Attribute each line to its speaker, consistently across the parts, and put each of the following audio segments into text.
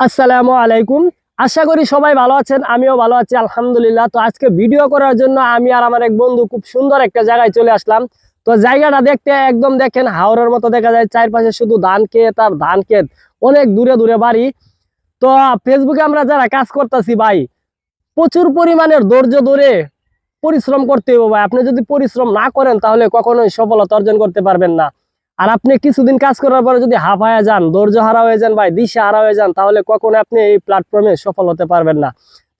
Speaker 1: আসসালামু আলাইকুম। আশা করি সবাই ভালো আছেন, আমিও ভালো আছি, আলহামদুলিল্লাহ। তো আজকে ভিডিও করার জন্য আমি আর আমার এক বন্ধু খুব সুন্দর একটা জায়গায় চলে আসলাম। তো জায়গাটা দেখতে একদম দেখেন হাওড়ের মতো দেখা যায়, চারপাশে শুধু ধান ক্ষেত আর ধান ক্ষেত, অনেক দূরে দূরে বাড়ি। তো ফেসবুকে আমরা যারা কাজ করতেছি ভাই, প্রচুর পরিমাণের ধৈর্য ধরে পরিশ্রম করতে হবে ভাই। আপনি যদি পরিশ্রম না করেন তাহলে কখনোই সফলতা অর্জন করতে পারবেন না। আর আপনি কিছুদিন কাজ করার পরে যদি হাফায়া যান, ধৈর্য হারা হয়ে যান ভাই, দিশা হারা হয়ে যান, তাহলে কখনো আপনি এই প্ল্যাটফর্মে সফল হতে পারবেন না।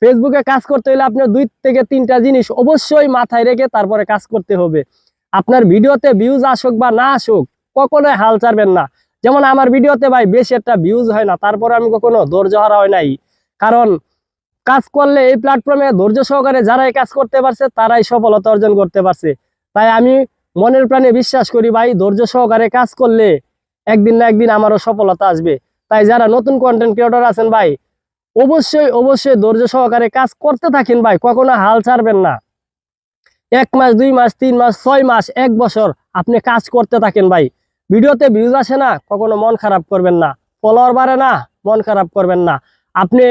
Speaker 1: ফেসবুকে কাজ করতে হলে আপনার দুই থেকে তিনটা জিনিস অবশ্যই মাথায় রেখে তারপরে কাজ করতে হবে। আপনার ভিডিওতে ভিউজ আসুক বা না আসুক, কখনোই হাল ছাড়বেন না। যেমন আমার ভিডিওতে ভাই বেশি একটা ভিউজ হয় না, তারপরে আমি কখনো ধৈর্য হারা হয় নাই। কারণ কাজ করলে এই প্ল্যাটফর্মে ধৈর্য সহকারে যারাই কাজ করতে পারছে, তারাই সফলতা অর্জন করতে পারছে। তাই আমি মনের প্রাণে বিশ্বাস করি ভাই, ধৈর্য সহকারে কাজ করলে একদিন না একদিন আমারও সফলতা আসবে। তাই যারা নতুন কন্টেন্ট ক্রিয়েটর আছেন ভাই, অবশ্যই অবশ্যই ধৈর্য সহকারে কাজ করতে থাকেন ভাই, কখনো হাল ছাড়বেন না। এক মাস, দুই মাস, তিন মাস, ছয় মাস, এক বছর আপনি কাজ করতে থাকেন ভাই। ভিডিওতে ভিউজ আসে না, কখনো মন খারাপ করবেন না। ফলোয়ার বাড়ে না, মন খারাপ করবেন না। আপনি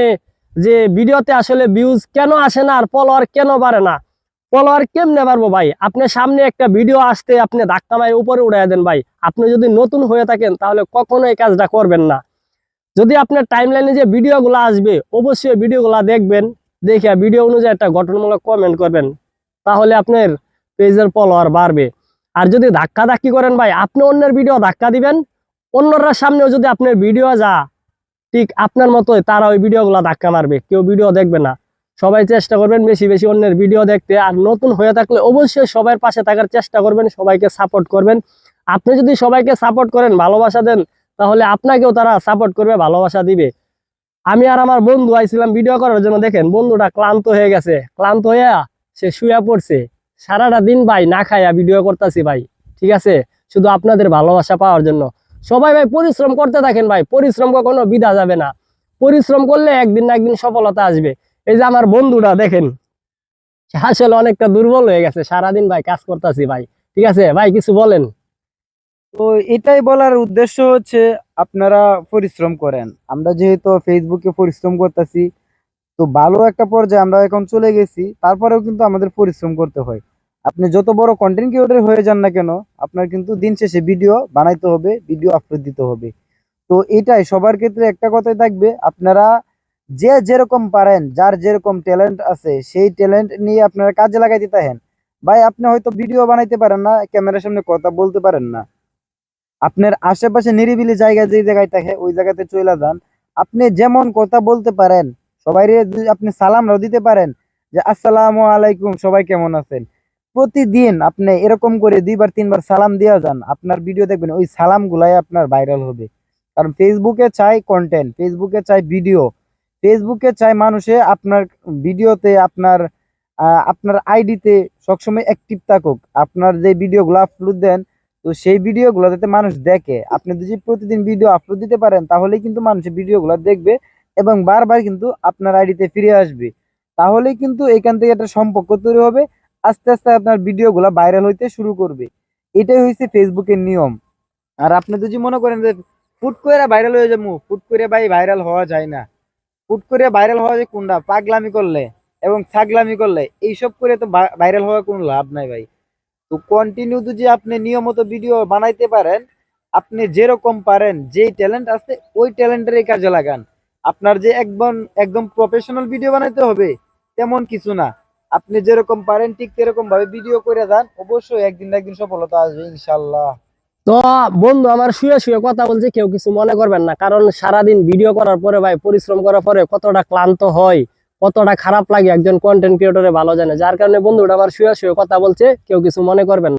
Speaker 1: যে ভিডিওতে আসলে ভিউজ কেন আসে না আর ফলোয়ার কেন বাড়ে না ফলোয়ার কেমনে পারব ভাই? আপনি সামনে একটা ভিডিও আসতে আপনি ধাক্কা মারে উপরে উড়াই দেন ভাই। আপনি যদি নতুন হয়ে থাকেন তাহলে কখনো এই কাজটা করবেন না। যদি আপনার টাইম লাইনে যে ভিডিওগুলো আসবে, অবশ্যই ভিডিওগুলো দেখবেন, দেখে ভিডিও অনুযায়ী একটা গঠনমূলক কমেন্ট করবেন। তাহলে আপনার পেজের ফলোয়ার বাড়বে। আর যদি ধাক্কা ধাক্কি করেন ভাই, আপনি অন্যের ভিডিও ধাক্কা দিবেন, অন্যরা সামনেও যদি আপনার ভিডিও যা, ঠিক আপনার মতোই তারা ওই ভিডিওগুলো ধাক্কা মারবে, কেউ ভিডিও দেখবে না। সবাই চেষ্টা করবেন বেশি বেশি অন্যের ভিডিও দেখতে। আর নতুন হয়ে থাকলে অবশ্যই সবার পাশে থাকার চেষ্টা করবেন, সবাইকে সাপোর্ট করবেন। আপনি যদি সবাইকে সাপোর্ট করেন, ভালোবাসা দেন, তাহলে আপনাকেও তারা সাপোর্ট করবে, ভালোবাসা দিবে। আমি আর আমার বন্ধু আইছিলাম ভিডিও করার জন্য, দেখেন বন্ধুটা ক্লান্ত হয়ে গেছে। ক্লান্ত হইয়া সে শুয়ে পড়ছে। সারাটা দিন ভাই না খাইয়া ভিডিও করতেছি ভাই, ঠিক আছে? শুধু আপনাদের ভালোবাসা পাওয়ার জন্য। সবাই ভাই পরিশ্রম করতে থাকেন ভাই, পরিশ্রম কখনো বিধা যাবে না। পরিশ্রম করলে একদিন না একদিন সফলতা আসবে। এই যে আমার বন্ধুটা, দেখেন। আসলে অনেকটা দুর্বল হয়ে গেছে। সারাদিন ভাই কাজ করতেছি ভাই। ঠিক আছে? ভাই, কিছু বলেন।
Speaker 2: তো এটাই বলার উদ্দেশ্য হচ্ছে, আপনারা পরিশ্রম করেন। আমরা যেহেতু ফেসবুকে পরিশ্রম করতেছি, তো ভালো একটা পর্যায়ে আমরা এখন চলে গেছি। তারপরেও কিন্তু আমাদের পরিশ্রম করতে হয়। আপনি যত বড় কন্টেন্ট ক্রিয়েটর হয়ে যান না কেন, আপনার কিন্তু দিন শেষে ভিডিও বানাইতে হবে ভিডিও আপলোড দিতে হবে। তো এটাই সবার ক্ষেত্রে একটা কথাই থাকবে, আপনারা যে যেরকম পারেন, যার যেরকম ট্যালেন্ট আছে, সেই ট্যালেন্ট নিয়ে আপনারা কাজে লাগাইতে থাকেন ভাই, আপনি হয়তো ভিডিও বানাইতে পারেন না, ক্যামেরার সামনে কথা বলতে পারেন না। আপনার আশেপাশে নিরিবিলি জায়গা যে জায়গায় থাকে, ওই জায়গাতে চলে যান। আপনি যেমন কথা বলতে পারেন সবাই আপনি সালামরাও দিতে পারেন, যে আসসালামু আলাইকুম, সবাই কেমন আছেন? প্রতিদিন আপনি এরকম করে দুইবার, তিনবার সালাম দিয়ে যান। আপনার ভিডিও দেখবেন, ওই সালাম গুলাই আপনার ভাইরাল হবে। কারণ ফেসবুকে চাই কন্টেন্ট ফেসবুকে চাই ভিডিও ফেসবুকে চাই মানুষে আপনার ভিডিওতে আপনার আপনার আইডিতে সবসময় অ্যাক্টিভ থাকুক। আপনার যে ভিডিওগুলো আপলোড দেন, তো সেই ভিডিওগুলো যাতে মানুষ দেখে। আপনি যদি প্রতিদিন ভিডিও আপলোড দিতে পারেন তাহলে কিন্তু মানুষ ভিডিওগুলো দেখবে এবং বারবার কিন্তু আপনার আইডিতে ফিরে আসবে। তাহলেই কিন্তু এখান থেকে একটা সম্পর্ক তৈরি হবে, আস্তে আস্তে আপনার ভিডিওগুলো ভাইরাল হইতে শুরু করবে। এটাই হয়েছে ফেসবুকের নিয়ম। আর আপনি যদি মনে করেন যে, ফুট করে ভাইরাল হয়ে যাব, ফুট করে ভাই ভাইরাল হওয়া যায় না। ফুট করে ভাইরাল হওয়া যায় কোনটা? পাগলামি করলে এবং ছাগলামি করলে, এইসব করে তো ভাইরাল হওয়ার কোনো লাভ নাই ভাই। তো কন্টিনিউ যদি আপনি নিয়মিত ভিডিও বানাইতে পারেন, আপনি যেরকম পারেন, যেই ট্যালেন্ট আছে, ওই ট্যালেন্টের কাজে লাগান। আপনার যে একদম একদম প্রফেশনাল ভিডিও বানাইতে হবে, তেমন কিছু না। আপনি যেরকম পারেন, ঠিক সেরকম ভাবে ভিডিও করে যান, অবশ্যই একদিন একদিন সফলতা আসবে ইনশাল্লাহ
Speaker 1: তো বন্ধু, আমার শুয়ে শুয়ে কথা বলছে, কেউ কিছু মনে করবেন না। কারণ সারাদিন ভিডিও করার পরে ভাই, পরিশ্রম করার পরে কতটা ক্লান্ত হয়, কতটা খারাপ লাগে একজন কন্টেন্ট ক্রিয়েটরে ভালো জানে। যার কারণে বন্ধুটা আমার শুয়ে শুয়ে কথা বলছে, কেউ কিছু মনে করবেন না।